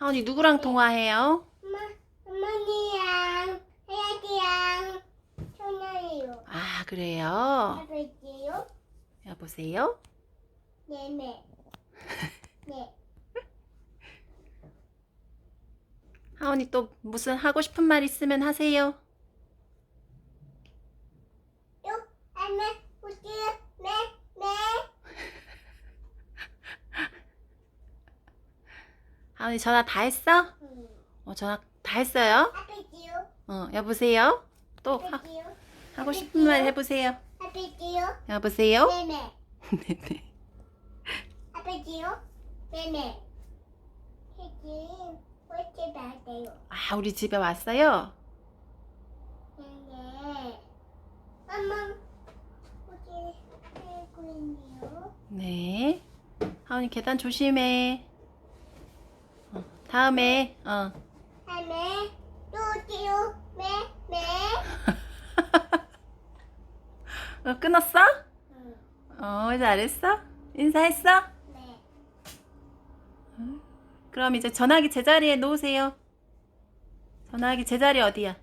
하은이 누구랑 통화해요? 엄마, 어머니랑 해야지랑 전화해요. 아, 그래요? 아버지요? 여보세요? 네네. 네. 하은이 또 무슨 하고 싶은 말 있으면 하세요. 요, 안나, 우지요, 네, 네. 하은이 전화 다 했어? 음, 어, 전화 다 했어요? 어, 여보세요? 또 하? 하고 싶은 말 해보세요. 아버지요? 여보세요? 네네. 네네. 아버지요? 네네. 해지, 어찌 봐세요? 아, 우리 집에 왔어요? 네네. 엄마, 어디 살고 있네요? 네. 하은이 계단 조심해. 어, 다음에, 어, 다음에 또 어디요? 네, 네. 어, 끊었어? 응, 어, 잘했어? 인사했어? 네. 그럼 이제 전화기 제자리에 놓으세요. 전화기 제자리 어디야?